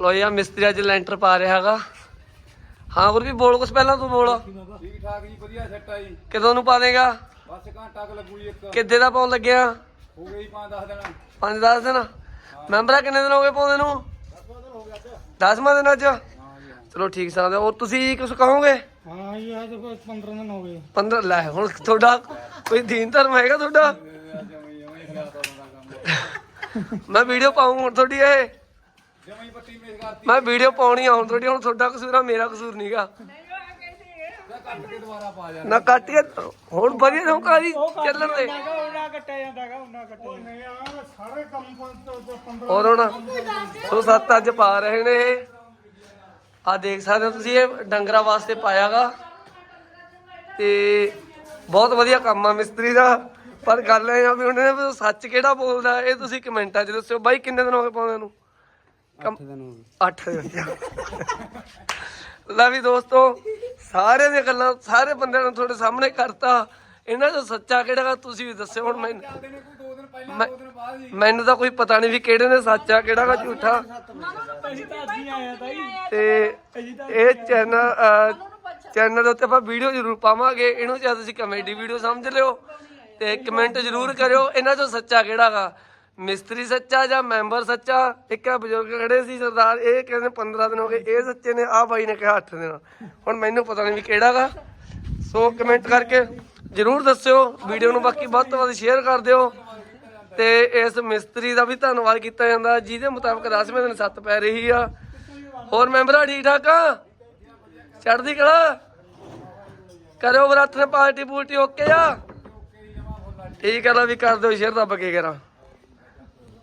ਲੋ ਯਾ ਮਿਸਤਰੀ ਅੱਜ ਲੈਂਟਰ ਪਾ ਰਿਹਾ ਹੈਗਾ। ਹਾਂ ਹੋਰ ਵੀ ਬੋਲ ਕੁਛ ਪਹਿਲਾਂ ਤੂੰ ਬੋਲ। ਠੀਕ ਠਾਕ ਜੀ ਵਧੀਆ ਸੈੱਟ ਆ ਜੀ। ਕਿਦੋਂ ਨੂੰ ਪਾ ਦੇਗਾ? ਬਸ ਘੰਟਾ ਕੁ ਲੱਗੂ ਜੀ ਇੱਕ। ਕਿੱਦੇ ਦਾ ਪਾਉਣ ਲੱਗਿਆ? ਹੋ ਗਈ 5-10 ਦਿਨ। 5-10 ਦਿਨ। ਮੈਂਬਰਾਂ ਕਿੰਨੇ ਦਿਨ ਹੋ ਗਏ ਪਾਉਂਦੇ ਨੂੰ? 10ਵਾਂ ਦਿਨ ਅੱਜ ਹਾਂ ਜੀ ਹਾਂ। ਚਲੋ ਠੀਕ ਸਾਂ ਹੋਰ ਤੁਸੀਂ ਕੁਝ ਕਹੋਗੇ? ਹਾਂ ਇਹ ਅੱਜ ਕੋਈ 15 ਦਿਨ ਹੋ ਗਏ। 15 ਲੈ ਹੁਣ ਤੁਹਾਡਾ ਕੋਈ ਦੀਨ ਧਰਮ ਹੈਗਾ ਤੁਹਾਡਾ? ਅੱਜ ਮੈਂ ਵੀਡੀਓ ਪਾਉਂ ਹੁਣ ਤੁਹਾਡੀ ਇਹ। ਪੱਟੀ ਕਰਤੀ ਮੈਂ ਵੀਡੀਓ ਪਾਉਣੀ ਆ ਹੁਣ ਤੁਹਾਡੀ ਹੁਣ ਤੁਹਾਡਾ ਕਸੂਰ ਆ ਮੇਰਾ ਕਸੂਰ ਨਹੀਂਗਾ ਜਾਂ ਕੱਟ ਕੇ ਦੁਬਾਰਾ ਪਾ ਜਾ। ਨਾ ਕੱਟ ਕੇ ਹੁਣ ਵਧੀਆ ਨੌਕਾਰੀ ਚੱਲਣ ਦੇ। ਉਹਨਾਂ ਕੱਟਿਆ ਜਾਂਦਾਗਾ ਉਹਨਾਂ ਕੱਟਿਆ ਨਹੀਂ ਆ ਸਾਰੇ ਕੰਮ ਤੋਂ 15 ਹੋਰ ਹੁਣ ਸੋ ਸੱਤ ਅੱਜ ਪਾ ਰਹੇ ਨੇ ਇਹ। ਆ ਦੇਖ ਸਕਦੇ ਹੋ ਤੁਸੀਂ ਇਹ ਡੰਗਰਾਂ ਵਾਸਤੇ ਪਾਇਆਗਾ ਤੇ ਬਹੁਤ ਵਧੀਆ ਕੰਮ ਆ ਮਿਸਤਰੀ ਦਾ। ਪਰ ਗੱਲ ਇਹ ਆ ਵੀ ਉਹਨੇ ਉਹ ਸੱਚ ਕਿਹੜਾ ਬੋਲਦਾ ਇਹ ਤੁਸੀਂ ਕਮੈਂਟਾਂ 'ਚ ਦੱਸਿਓ। ਬਾਈ ਕਿੰਨੇ ਦਿਨ ਹੋ ਗਏ ਪਾਉਂਦੇ ਨੂੰ? 8 ਦਿਨ ਹੋ ਗਏ। 8 ਲੈ ਵੀ ਦੋਸਤੋ ਸਾਰੇ ਦੀਆਂ ਗੱਲਾਂ ਸਾਰੇ ਬੰਦਿਆਂ ਨੂੰ ਤੁਹਾਡੇ ਸਾਹਮਣੇ ਕਰਤਾ। ਇਹਨਾਂ 'ਚੋਂ ਸੱਚਾ ਕਿਹੜਾ ਤੁਸੀਂ ਵੀ ਦੱਸਿਓ ਹੁਣ ਮੈਨੂੰ। ਦੋ ਦੋ ਮੈਨੂੰ ਤਾਂ ਕੋਈ ਪਤਾ ਨਹੀਂ ਵੀ ਕਿਹੜੇ ਨੇ ਸੱਚਾ ਕਿਹੜਾ ਗਾ ਝੂਠਾ। ਤਾਂ ਇਹ ਚੈਨਲ ਚੈਨਲ ਦੇ ਉੱਤੇ ਆਪਾਂ ਵੀਡੀਓ ਜ਼ਰੂਰ ਪਾਵਾਂਗੇ। ਇਹਨੂੰ ਜਾਂ ਤੁਸੀਂ ਕਮੇਡੀ ਵੀਡੀਓ ਸਮਝ ਲਿਓ ਤੇ ਕਮੈਂਟ ਜ਼ਰੂਰ ਕਰਿਓ। ਇਹਨਾਂ ਚੋਂ ਸੱਚਾ ਕਿਹੜਾ ਗਾ? ਮਿਸਤਰੀ ਸੱਚਾ ਜਾਂ ਮੈਂਬਰ ਸੱਚਾ? ਇੱਕ ਆ ਬਜ਼ੁਰਗ ਖੜੇ ਸੀ ਸਰਦਾਰ, ਇਹ ਕਹਿੰਦੇ 15 ਦਿਨ ਹੋ ਗਏ, ਇਹ ਸੱਚੇ ਨੇ ਆ ਬਾਈ ਨੇ ਕਿਹਾ 8 ਦਿਨ। ਹੁਣ ਮੈਨੂੰ ਪਤਾ ਨਹੀਂ ਵੀ ਕਿਹੜਾ ਸੋ ਕਮੈਂਟ ਕਰਕੇ ਜ਼ਰੂਰ ਦੱਸਿਓ ਵੀਡੀਓ ਨੂੰ ਬਾਕੀ ਵੱਧ ਤੋਂ ਵੱਧ ਸ਼ੇਅਰ ਕਰ ਦਿਓ। ਤੇ ਇਸ ਮਿਸਤਰੀ ਦਾ ਵੀ ਧੰਨਵਾਦ ਕੀਤਾ ਜਾਂਦਾ, ਜਿਹਦੇ ਮੁਤਾਬਕ 10ਵੇਂ ਦਿਨ ਸੱਤ ਪੈ ਰਹੀ ਆ। ਹੋਰ ਮੈਂਬਰਾਂ ਠੀਕ ਠਾਕ ਆ? ਚੜਦੀ ਕਲਾ? ਕਰਿਓ ਬਰਾਤ ਨੇ ਪਾਰਟੀ ਪੂਰਟੀ ਓਕੇ ਆ? ਠੀਕ ਆ ਲਾ ਵੀ ਕਰ ਦਿਓ ਸ਼ੇਅਰ ਦੱਬ ਕੇ ਕਰਾਂ।